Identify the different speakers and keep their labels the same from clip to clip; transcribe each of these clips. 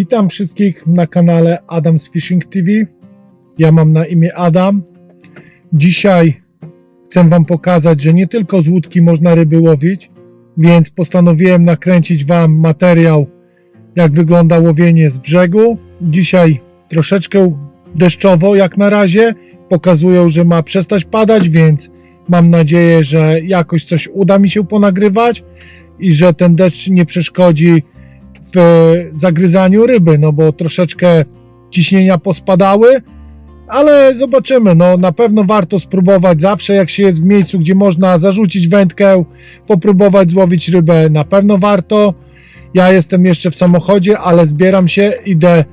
Speaker 1: Witam wszystkich na kanale Adam's Fishing TV. Ja mam na imię Adam. Dzisiaj chcę Wam pokazać, że nie tylko z łódki można ryby łowić, więc postanowiłem nakręcić Wam materiał, jak wygląda łowienie z brzegu. Dzisiaj troszeczkę deszczowo, jak na razie. Pokazują, że ma przestać padać, więc mam nadzieję, że jakoś coś uda mi się ponagrywać i że ten deszcz nie przeszkodzi w zagryzaniu ryby, no bo troszeczkę ciśnienia pospadały, ale zobaczymy. No, na pewno warto spróbować zawsze, jak się jest w miejscu, gdzie można zarzucić wędkę, popróbować złowić rybę. Na pewno warto. Ja jestem jeszcze w samochodzie, ale zbieram się, idę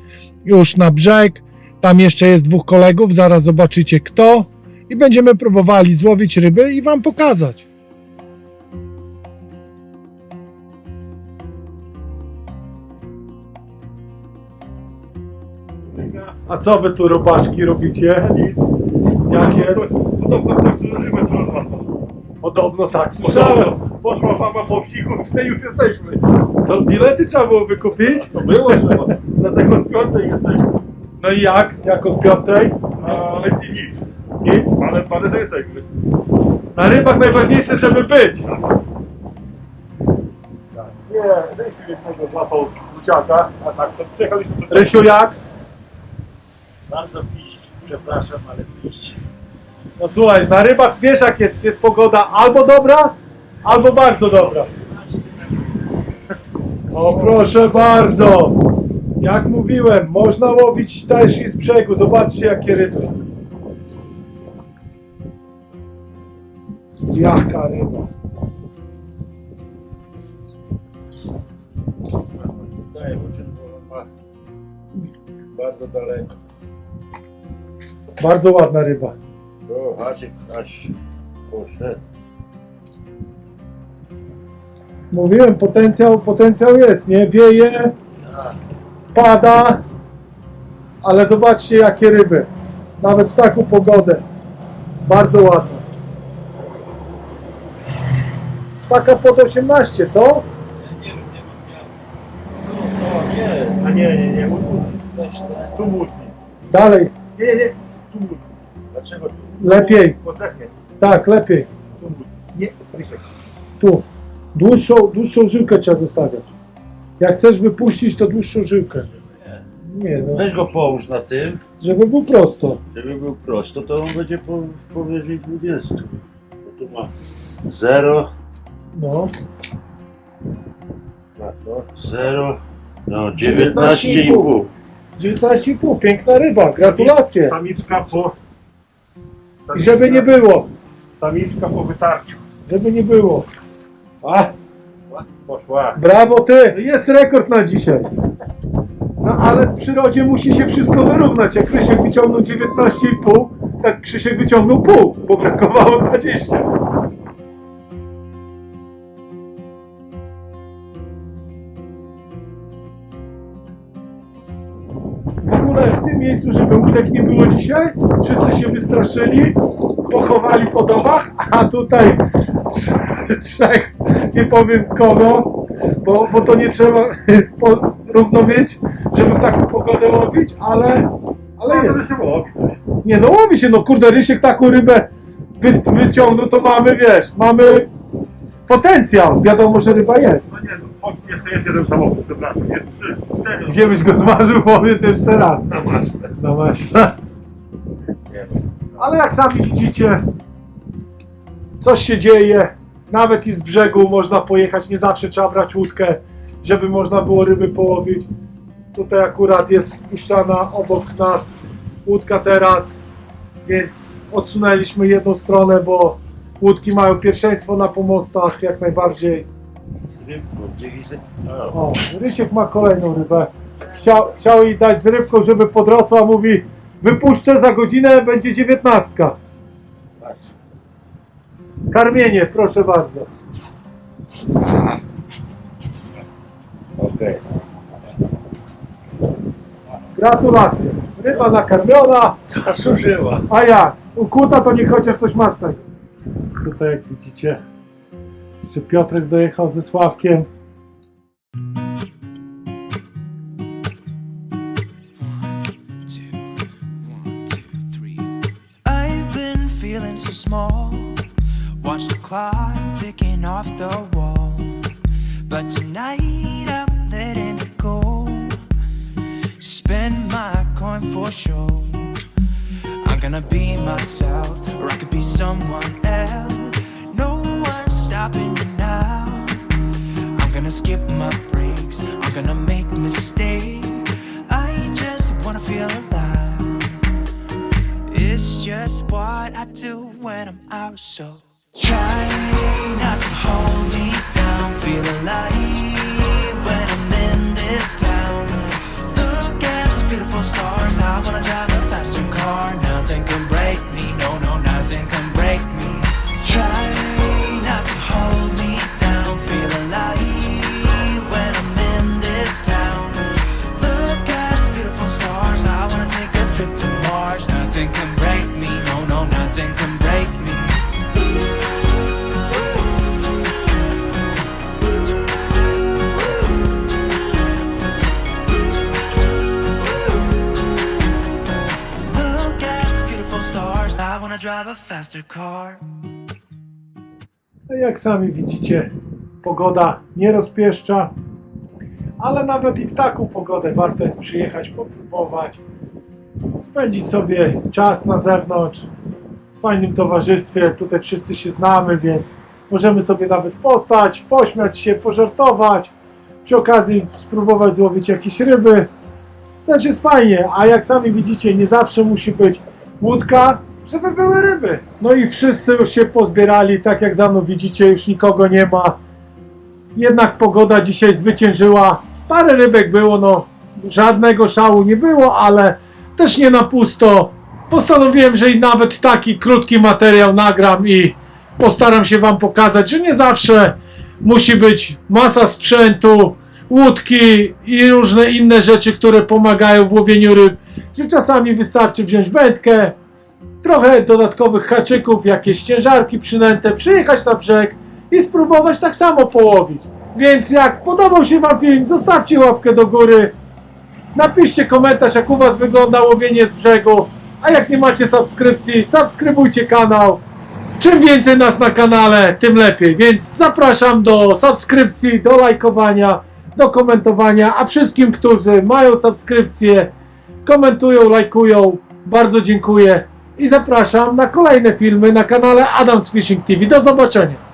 Speaker 1: już na brzeg. Tam jeszcze jest dwóch kolegów, zaraz zobaczycie kto. I będziemy próbowali złowić ryby i Wam pokazać. A co wy tu robaczki robicie? Jak jest?
Speaker 2: Podobno tak rybę to
Speaker 1: Podobno tak, słyszałem.
Speaker 2: Poszła sama po wsi, kurczę, już jesteśmy.
Speaker 1: To bilety trzeba było wykupić?
Speaker 2: To było trzeba. Dlatego od piątej jesteśmy.
Speaker 1: No i jak? Jak od piątej?
Speaker 2: Ale i nic.
Speaker 1: Nic?
Speaker 2: Ale parę, że jesteśmy.
Speaker 1: Na rybach najważniejsze, żeby być.
Speaker 2: Nie, Rysiu jednego złapał buciaka, a tak to przyjechaliśmy
Speaker 1: Rysiu jak?
Speaker 2: Bardzo piść, przepraszam, ale piść.
Speaker 1: No słuchaj, na rybach wiesz jak jest, jest pogoda albo dobra, albo bardzo dobra. O proszę bardzo. Jak mówiłem, można łowić też i z brzegu. Zobaczcie jakie ryby. Jaka ryba.
Speaker 2: Daję bardzo daleko.
Speaker 1: Bardzo ładna ryba.
Speaker 2: O, Hasiek aż poszedł.
Speaker 1: Mówiłem, potencjał, potencjał jest, nie? Wieje, pada, ale zobaczcie jakie ryby. Nawet w taką pogodę. Bardzo ładna. Już taka pod 18, co?
Speaker 2: Nie wiem, nie mam miał. O, nie. A nie, nie, nie. Tu łódki.
Speaker 1: Dalej,
Speaker 2: Nie, nie.
Speaker 1: Lepiej.
Speaker 2: Pozdechnie.
Speaker 1: tak, lepiej.
Speaker 2: Nie, Rysiek.
Speaker 1: Tu. Dłuższą, dłuższą żyłkę trzeba zostawiać. Jak chcesz wypuścić, to dłuższą żyłkę. Nie no,
Speaker 3: Weź go połóż na tym,
Speaker 1: żeby był prosto.
Speaker 3: żeby był prosto, to on będzie po, powyżej 20. Bo tu ma 0,
Speaker 1: No.
Speaker 3: na to 0, no 19,5.
Speaker 1: 19,5, piękna ryba, gratulacje.
Speaker 2: Samiczka po...
Speaker 1: I żeby nie było,
Speaker 2: Samiczka po wytarciu.
Speaker 1: żeby nie było. A,
Speaker 2: Poszła.
Speaker 1: brawo ty, jest rekord na dzisiaj. No ale w przyrodzie musi się wszystko wyrównać. Jak Krzysiek wyciągnął 19,5, tak Krzysiek wyciągnął pół, bo brakowało 20. tym miejscu, żeby łódek nie było dzisiaj, wszyscy się wystraszyli, pochowali po domach, a tutaj trz- trzech, nie powiem kogo, bo, bo to nie trzeba równo mieć, żeby w taką pogodę łowić, ale, ale
Speaker 2: Ale
Speaker 1: jest. Nie no łowi się, no kurde, Rysiek taką rybę wy, wyciągnął, to mamy, wiesz, mamy potencjał, wiadomo, że ryba jest.
Speaker 2: No nie no, chodź, jeszcze jest jeden samochód, przepraszam, jest trzy, cztery.
Speaker 1: Gdzie byś go zważył, powiedz jeszcze raz.
Speaker 2: Na masz.
Speaker 1: No właśnie. Ale jak sami widzicie, coś się dzieje. Nawet i z brzegu można pojechać. Nie zawsze trzeba brać łódkę, żeby można było ryby połowić. Tutaj akurat jest wpuszczana obok nas łódka teraz, więc odsunęliśmy jedną stronę, bo łódki mają pierwszeństwo na pomostach jak najbardziej.
Speaker 3: Rybką, o,
Speaker 1: O, Rysiek ma kolejną rybę. Chciał, chciał jej dać z rybką, żeby podrosła. Mówi, wypuszczę za godzinę, będzie dziewiętnastka. Karmienie, proszę bardzo.
Speaker 3: Okej.
Speaker 1: Gratulacje. Ryba nakarmiona,
Speaker 3: Zasłużyła.
Speaker 1: a jak? Ukuta to niech chociaż coś ma z tego. Tutaj jak widzicie, czy Piotrek dojechał ze Sławkiem.
Speaker 4: small. Watch the off the wall. But tonight I'm letting it go. Spend my coin for sure. I'm gonna be myself, or I could be someone else. Stopping me now. I'm gonna skip my breaks. I'm gonna make mistakes. I just wanna feel alive. It's just what I do when I'm out. So try not to hold me down. Feel alive when I'm in this town. Look at those beautiful stars. I wanna drive Nothing can break me. No, no, nothing can break me. Look at beautiful stars. I wanna drive a faster car.
Speaker 1: No jak sami widzicie, pogoda nie rozpieszcza, ale nawet i w taką pogodę warto jest przyjechać, popróbować, spędzić sobie czas na zewnątrz, w fajnym towarzystwie. Tutaj wszyscy się znamy, więc możemy sobie nawet postać, pośmiać się, pożartować, przy okazji spróbować złowić jakieś ryby. Też jest fajnie, a jak sami widzicie, nie zawsze musi być łódka, żeby były ryby. No i wszyscy już się pozbierali, tak jak za mną widzicie, już nikogo nie ma. Jednak pogoda dzisiaj zwyciężyła. Parę rybek było, no żadnego szału nie było, ale też nie na pusto. Postanowiłem, że i nawet taki krótki materiał nagram i postaram się Wam pokazać, że nie zawsze musi być masa sprzętu, łódki i różne inne rzeczy, które pomagają w łowieniu ryb. Że czasami wystarczy wziąć wędkę, trochę dodatkowych haczyków, jakieś ciężarki przynęte, przyjechać na brzeg i spróbować tak samo połowić. Więc jak podobał się Wam film, zostawcie łapkę do góry, napiszcie komentarz, jak u Was wygląda łowienie z brzegu, a jak nie macie subskrypcji, subskrybujcie kanał. Czym więcej nas na kanale, tym lepiej. Więc zapraszam do subskrypcji, do lajkowania, do komentowania, a wszystkim, którzy mają subskrypcję, komentują, lajkują, bardzo dziękuję i zapraszam na kolejne filmy na kanale Adams Fishing TV. Do zobaczenia.